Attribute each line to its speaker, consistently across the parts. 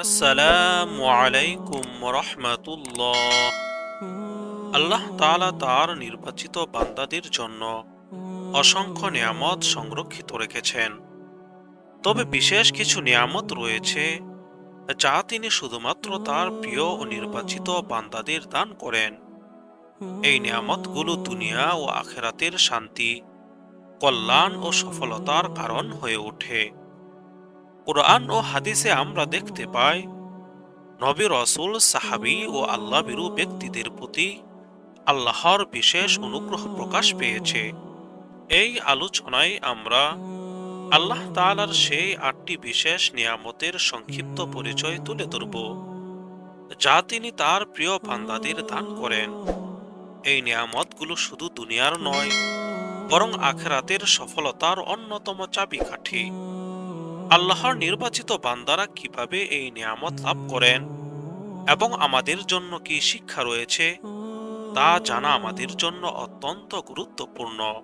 Speaker 1: আসসালামু আলাইকুম রহমাতুল্লাহ। আল্লাহ তাআলা তার নির্বাচিত বান্দাদের জন্য অসংখ্য নিয়ামত সংরক্ষিত রেখেছেন। তবে বিশেষ কিছু নিয়ামত রয়েছে যা তিনি শুধুমাত্র তার প্রিয় ও নির্বাচিত বান্দাদের দান করেন। এই নিয়ামতগুলো দুনিয়া ও আখেরাতের শান্তি, কল্যাণ ও সফলতার কারণ হয়ে ওঠে। কোরআন ও হাদিসে আমরা দেখতে পাই, নবী রসুল, সাহাবি ও আল্লাহ বিরু ব্যক্তিদের প্রতি আল্লাহর বিশেষ অনুগ্রহ প্রকাশ পেয়েছে। এই আলোচনায় আমরা আল্লাহ তাআলার সেই আটটি বিশেষ নিয়ামতের সংক্ষিপ্ত পরিচয় তুলে ধরব, যা তিনি তার প্রিয় বান্দাদের দান করেন। এই নিয়ামতগুলো শুধু দুনিয়ার নয়, বরং আখেরাতের সফলতার অন্যতম চাবিকাঠি। আল্লাহর নির্বাচিত বান্দারা কীভাবে এই নিয়ামত লাভ করেন? এবং আমাদের জন্য কি শিক্ষা রয়েছে? তা জানা আমাদের জন্য অত্যন্ত গুরুত্বপূর্ণ।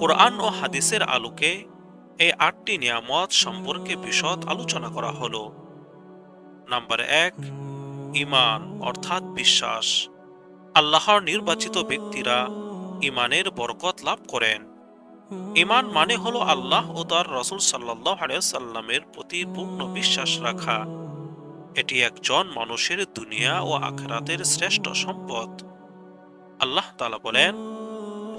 Speaker 1: কোরআন ও হাদিসের আলোকে এই আটটি নিয়ামত সম্পর্কে বিশদ আলোচনা করা হলো। নাম্বার এক ইমান অর্থাৎ বিশ্বাস। আল্লাহর নির্বাচিত ব্যক্তিরা ইমানের বরকত লাভ করেন। ইমান মানে হলো আল্লাহ ও তার রসুল সাল্লাহ সাল্লামের প্রতি পূর্ণ বিশ্বাস রাখা। এটি একজন মানুষের দুনিয়া ও আখরাতের শ্রেষ্ঠ সম্পদ। আল্লাহ তালা বলেন,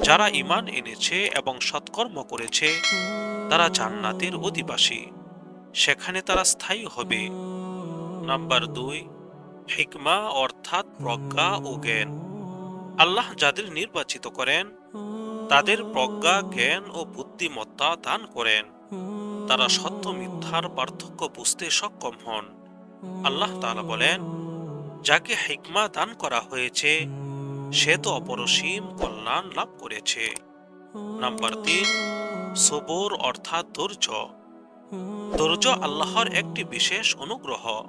Speaker 1: যারা ইমান এনেছে এবং সৎকর্ম করেছে, তারা জান্নাতের অধিবাসী। সেখানে তারা স্থায়ী হবে। নাম্বার দুই, হিকমা অর্থাৎ প্রজ্ঞা ও জ্ঞান। আল্লাহ যাদের নির্বাচিত করেন তাদের প্রজ্ঞা, জ্ঞান ও বুদ্ধিমত্তা দান করেন। তারা সত্য মিথ্যার পার্থক্য বুঝতে সক্ষম হন। আল্লাহ তাআলা বলেন, যাকে হিকমা দান করা হয়েছে, সে তো অপরসীম কল্যাণ লাভ করেছে। নাম্বার তিন, সবর অর্থাৎ ধৈর্য। ধৈর্য আল্লাহর একটি বিশেষ অনুগ্রহ,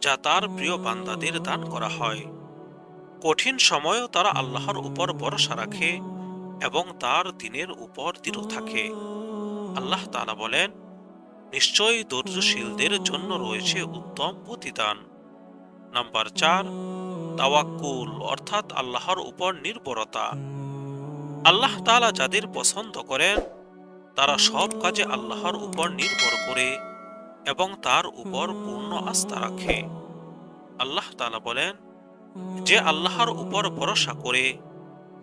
Speaker 1: যা তার প্রিয় বান্দাদের দান করা হয়। কঠিন সময়েও তারা আল্লাহর উপর ভরসা রাখে। এবং তার দিনের উপর দৃঢ় থাকে। আল্লাহ তালা বলেন, নিশ্চয়ই ধৈর্যশীলদের জন্য রয়েছে উত্তম প্রতিদান। নাম্বার চার, তাওয়াক্কুল, অর্থাৎ আল্লাহর উপর নির্ভরতা। আল্লাহ তাআলা যাদের পছন্দ করেন, তারা সব কাজে আল্লাহর উপর নির্ভর করে এবং তার উপর পূর্ণ আস্থা রাখে। আল্লাহ তালা বলেন, যে আল্লাহর উপর ভরসা করে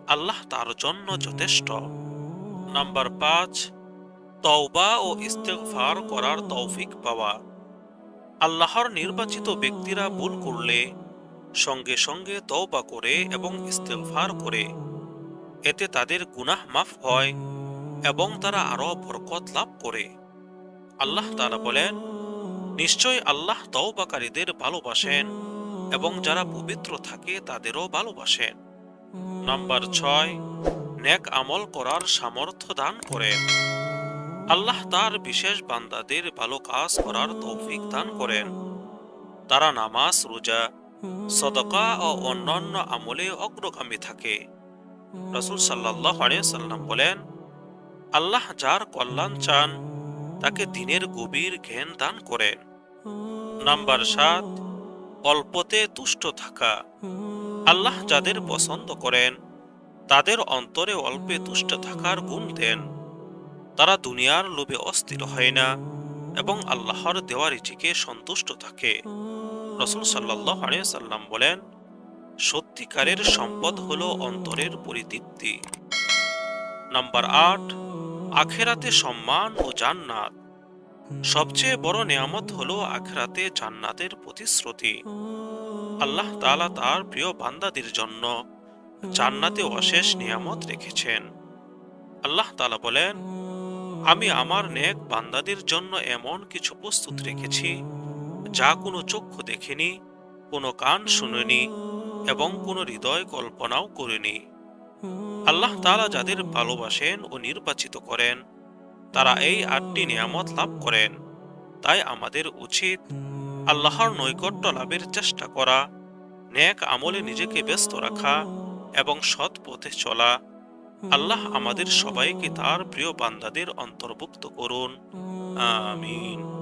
Speaker 1: আল্লাহ তার জন্য যথেষ্ট। নাম্বার পাঁচ, তওবা ও ইস্তেগফার করার তৌফিক পাওয়া। আল্লাহর নির্বাচিত ব্যক্তিরা ভুল করলে সঙ্গে সঙ্গে তওবা করে এবং ইস্তেগফার করে। এতে তাদের গুনাহ মাফ হয় এবং তারা আরও বরকত লাভ করে। আল্লাহ তাআলা বলেন, নিশ্চয় আল্লাহ তওবাকারীদের ভালোবাসেন এবং যারা পবিত্র থাকে তাদেরও ভালোবাসেন। নাম্বার ছয়, নেক আমল করার সামর্থ্য দান করেন আল্লাহ তার বিশেষ বান্দাদের ভালো কাজ করার তৌফিক দান করেন। তারা নামাজ, রোজা, সদকা ও অন্যান্য আমলে অগ্রগামী থাকে। রসুল সাল্লাহ সাল্লাম বলেন, আল্লাহ যার কল্যাণ চান, তাকে দিনের গভীর জ্ঞান দান করেন। নাম্বার সাত, অল্পতে তুষ্ট থাকা। আল্লাহ যাদের পছন্দ করেন, তাদের অন্তরে অল্পে তুষ্ট থাকার গুণ দেন। তারা দুনিয়ার লোভে অস্থির হয় না এবং আল্লাহর দেওয়া রিচিকে সন্তুষ্ট থাকে। রসুল সাল্লাহ সাল্লাম বলেন, সত্যিকারের সম্পদ হল অন্তরের পরিতৃপ্তি। নাম্বার আট, আখেরাতে সম্মান ও জান্নাত। সবচেয়ে বড় নিয়ামত হল আখেরাতে জান্নাতের প্রতিশ্রুতি। আল্লাহ তালা তার প্রিয় বান্দাদের জন্য জান্নাতে অশেষ নিয়ামত রেখেছেন। আল্লাহ তালা বলেন, আমি আমার নেক বান্দাদের জন্য এমন কিছু প্রস্তুত রেখেছি, যা কোনো চক্ষু দেখেনি, কোনো কান শুনেনি এবং কোনো হৃদয় কল্পনাও করেনি। আল্লাহ তালা যাদের ভালোবাসেন ও নির্বাচিত করেন, তারা এই আটটি নিয়ামত লাভ করেন। তাই আমাদের উচিত আল্লাহর নৈকট্য লাভের চেষ্টা করা ন্যাক আমলে নিজেকে ব্যস্ত রাখা এবং সৎ পথে চলা। আল্লাহ আমাদের সবাইকে তার প্রিয় বান্দাদের অন্তর্ভুক্ত করুন। আমিন।